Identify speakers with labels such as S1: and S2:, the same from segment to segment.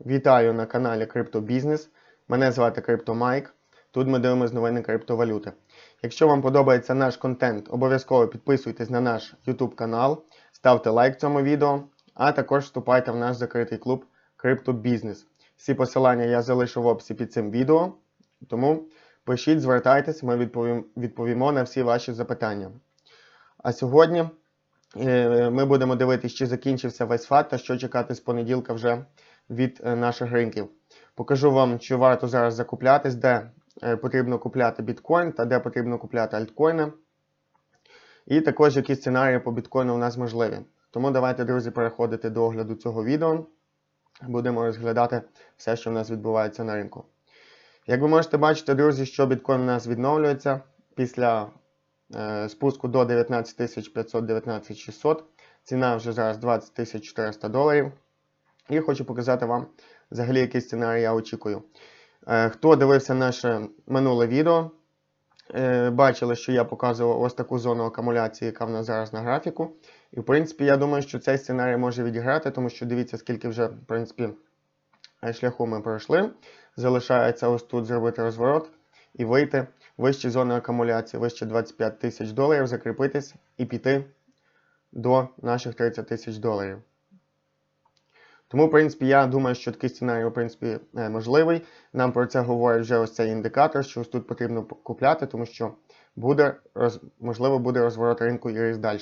S1: Вітаю на каналі Криптобізнес. Мене звати CryptoMike. Тут ми дивимося новини криптовалюти. Якщо вам подобається наш контент, обов'язково підписуйтесь на наш YouTube канал, ставте лайк цьому відео, а також вступайте в наш закритий клуб Криптобізнес. Всі посилання я залишу в описі під цим відео. Тому пишіть, звертайтесь, ми відповім, відповімо на всі ваші запитання. А сьогодні е, ми будемо дивитися, чи закінчився весь фат та що чекати з понеділка вже від е, наших ринків. Покажу вам, чи варто зараз закуплятись, де е, потрібно купляти біткоін та де потрібно купляти альткоїни. І також які сценарії по біткоїну у нас можливі. Тому давайте, друзі, переходити до огляду цього відео. Будемо розглядати все, що в нас відбувається на ринку. Як ви можете бачити, друзі, що біткоін у нас відновлюється після е, спуску до 19 519 600. Ціна вже зараз 20 400 доларів. І хочу показати вам взагалі, який сценарій я очікую. Е, Хто дивився наше минуле відео, е, бачили, що я показував ось таку зону акумуляції, яка в нас зараз на графіку. І, в принципі, я думаю, що цей сценарій може відіграти, тому що дивіться, скільки вже, в принципі, е, шляху ми пройшли. Залишається ось тут зробити розворот і вийти вище зони акумуляції, вище 25 тисяч доларів, закріпитись і піти до наших 30 тисяч доларів. Тому, в принципі, я думаю, що такий сценарій, в принципі, е, можливий. Нам про це говорить вже ось цей індикатор, що ось тут потрібно купляти, тому що буде, можливо, буде розворот ринку і ріст далі.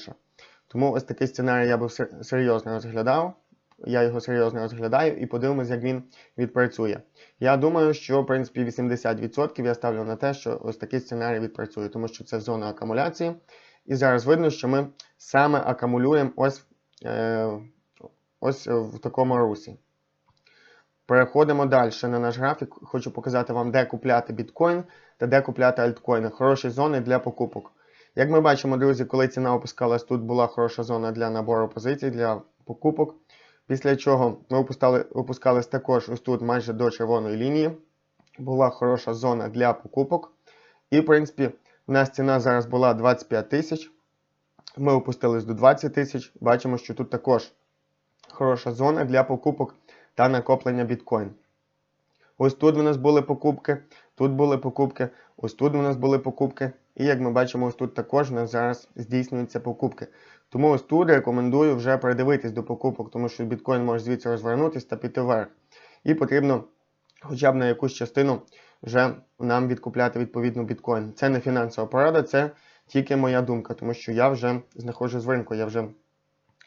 S1: Тому ось такий сценарій я би серйозно розглядав. Я його серйозно розглядаю і подивимось, як він відпрацює. Я думаю, що в принципі 80% я ставлю на те, що ось такий сценарій відпрацює, тому що це зона акумуляції. І зараз видно, що ми саме акумулюємо ось, е, ось в такому русі. Переходимо далі на наш графік. Хочу показати вам, де купляти біткоін та де купляти альткоїни. Хороші зони для покупок. Як ми бачимо, друзі, коли ціна опускалась, тут була хороша зона для набору позицій, для покупок. Після чого ми опускали, опускались також ось тут майже до червоної лінії. Була хороша зона для покупок. І, в принципі, у нас ціна зараз була 25 тисяч. Ми опустились до 20 тисяч. Бачимо, що тут також хороша зона для покупок та накоплення біткоін. Ось тут у нас були покупки, тут були покупки, ось тут у нас були покупки. І як ми бачимо, ось тут також у нас зараз здійснюються покупки. Тому ось тут рекомендую вже придивитись до покупок, тому що біткоін може звідси розвернутися та піти вверх. І потрібно хоча б на якусь частину вже нам відкупляти відповідно біткоін. Це не фінансова порада, це тільки моя думка, тому що я вже знаходжусь в ринку. Я вже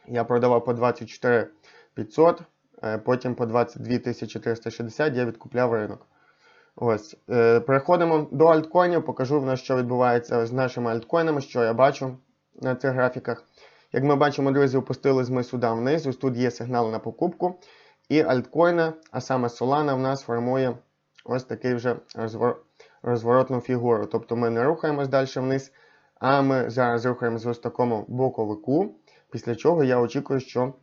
S1: я продавав по 24 500, е, потім по 22 360 я відкупляв ринок. Ось. Е, Переходимо до альткоїнів, покажу в що відбувається з нашими альткоїнами, що я бачу на цих графіках. Як ми бачимо, друзі, опустились ми сюди вниз. Ось тут є сигнал на покупку. І альткоїни, а саме Solana, в нас формує ось такий вже розвор... розворотну фігуру. Тобто ми не рухаємось далі вниз, а ми зараз рухаємось в ось такому боковику, після чого я очікую, що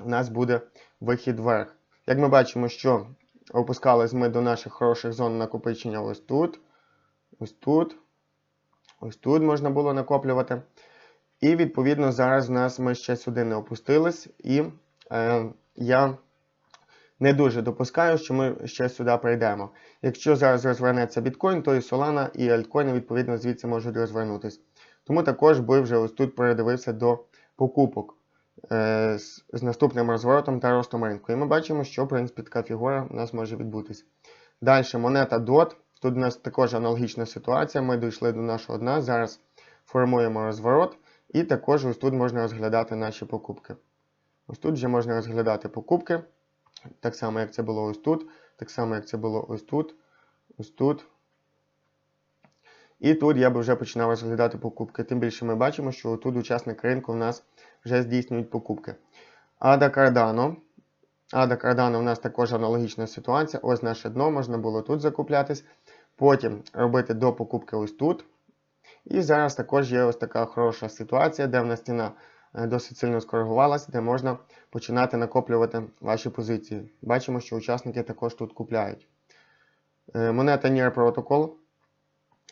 S1: в нас буде вихід вверх. Як ми бачимо, що опускались ми до наших хороших зон накопичення ось тут, ось тут, ось тут можна було накоплювати. І відповідно зараз в нас ми ще сюди не опустились, і е, я не дуже допускаю, що ми ще сюди прийдемо. Якщо зараз розвернеться біткоін, то і Solana, і альткоїни, відповідно, звідси можуть розвернутися. Тому також би вже ось тут передивився до покупок е, з, наступним розворотом та ростом ринку. І ми бачимо, що в принципі така фігура у нас може відбутись. Далі монета DOT. Тут у нас також аналогічна ситуація. Ми дійшли до нашого дна. Зараз формуємо розворот. І також ось тут можна розглядати наші покупки. Ось тут вже можна розглядати покупки. Так само, як це було ось тут, так само, як це було ось тут, ось тут. І тут я би вже починав розглядати покупки. Тим більше ми бачимо, що тут учасники ринку в нас вже здійснюють покупки. Ада Cardano. Ада Cardano у нас також аналогічна ситуація. Ось наше дно, можна було тут закуплятись. Потім робити до покупки ось тут. І зараз також є ось така хороша ситуація, де в нас ціна е, досить сильно скоригувалася, де можна починати накоплювати ваші позиції. Бачимо, що учасники також тут купляють. Е, Монета NIR Protocol.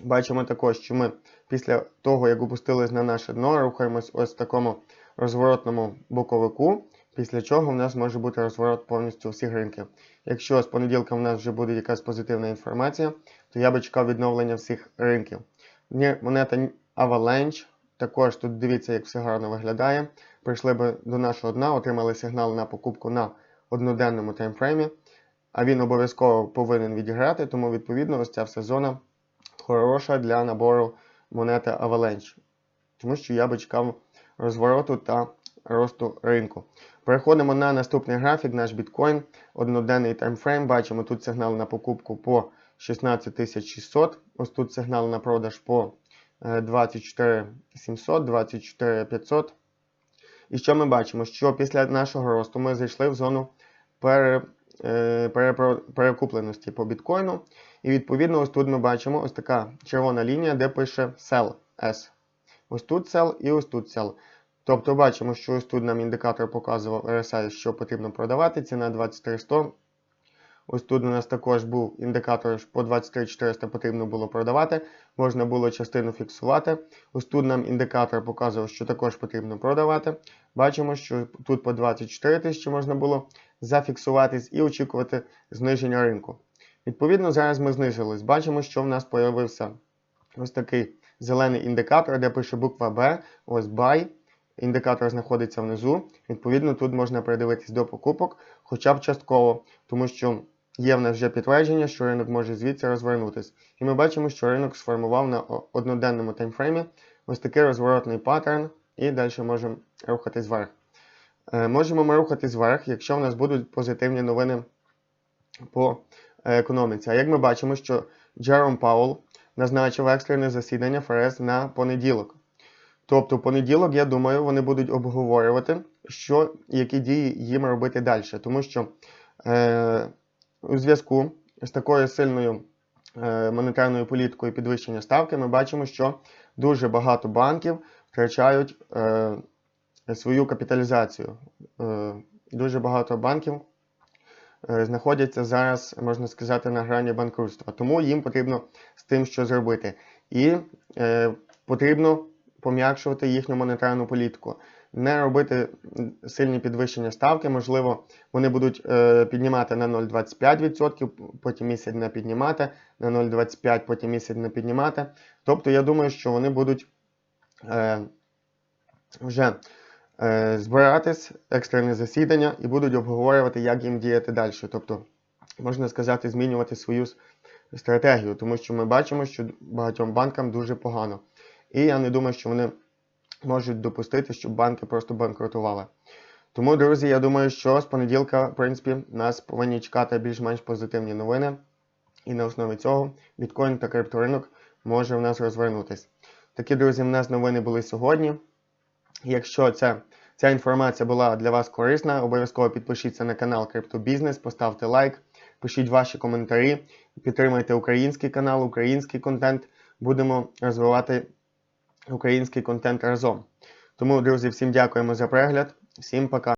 S1: Бачимо також, що ми після того, як опустились на наше дно, рухаємось ось в такому розворотному боковику, після чого в нас може бути розворот повністю всіх ринків. Якщо з понеділка в нас вже буде якась позитивна інформація, то я би чекав відновлення всіх ринків. Монета Avalanche, також тут дивіться, як все гарно виглядає. Прийшли би до нашого дна, отримали сигнал на покупку на одноденному таймфреймі, а він обов'язково повинен відіграти, тому відповідно ось ця вся зона хороша для набору монети Avalanche. Тому що я би чекав розвороту та росту ринку. Переходимо на наступний графік, наш біткоін, одноденний таймфрейм. Бачимо тут сигнал на покупку по 16600. Ось тут сигнал на продаж по е, 24700, 24500. І що ми бачимо? Що після нашого росту ми зайшли в зону пере, е, перепро- перекупленості по біткоїну. І відповідно, ось тут ми бачимо ось така червона лінія, де пише Sell S. Ось тут Sell і ось тут Sell. Тобто бачимо, що ось тут нам індикатор показував RSI, що потрібно продавати, ціна 23100. Ось тут у нас також був індикатор, що по 23400 потрібно було продавати, можна було частину фіксувати. Ось тут нам індикатор показував, що також потрібно продавати. Бачимо, що тут по 24 тисячі можна було зафіксуватись і очікувати зниження ринку. Відповідно, зараз ми знизились. Бачимо, що в нас з'явився ось такий зелений індикатор, де пише буква B, ось buy. Індикатор знаходиться внизу. Відповідно, тут можна придивитись до покупок, хоча б частково, тому що є в нас вже підтвердження, що ринок може звідси розвернутися. І ми бачимо, що ринок сформував на одноденному таймфреймі ось такий розворотний паттерн, і далі можемо рухатись вверх. Е, Можемо ми рухатись вверх, якщо в нас будуть позитивні новини по е, економіці. А як ми бачимо, що Джером Паул назначив екстрене засідання ФРС на понеділок. Тобто, в понеділок, я думаю, вони будуть обговорювати, що які дії їм робити далі. Тому що е, у зв'язку з такою сильною е, монетарною політикою підвищення ставки, ми бачимо, що дуже багато банків втрачають е, свою капіталізацію. Е, дуже багато банків знаходяться зараз, можна сказати, на грані банкрутства. Тому їм потрібно з тим, що зробити. І е, потрібно пом'якшувати їхню монетарну політику. Не робити сильні підвищення ставки, можливо, вони будуть е, піднімати на 0,25%, потім місяць не піднімати, на 0,25%, потім місяць не піднімати. Тобто, я думаю, що вони будуть е, вже е, збиратись, екстрене засідання, і будуть обговорювати, як їм діяти далі. Тобто, можна сказати, змінювати свою стратегію, тому що ми бачимо, що багатьом банкам дуже погано. І я не думаю, що вони можуть допустити, щоб банки просто банкрутували. Тому, друзі, я думаю, що з понеділка, в принципі, нас повинні чекати більш-менш позитивні новини. І на основі цього біткоін та крипторинок може в нас розвернутись. Такі, друзі, в нас новини були сьогодні. Якщо ця, ця інформація була для вас корисна, обов'язково підпишіться на канал Криптобізнес, поставте лайк, пишіть ваші коментарі, підтримайте український канал, український контент. Будемо розвивати український контент разом. Тому, друзі, всім дякуємо за перегляд, всім пока.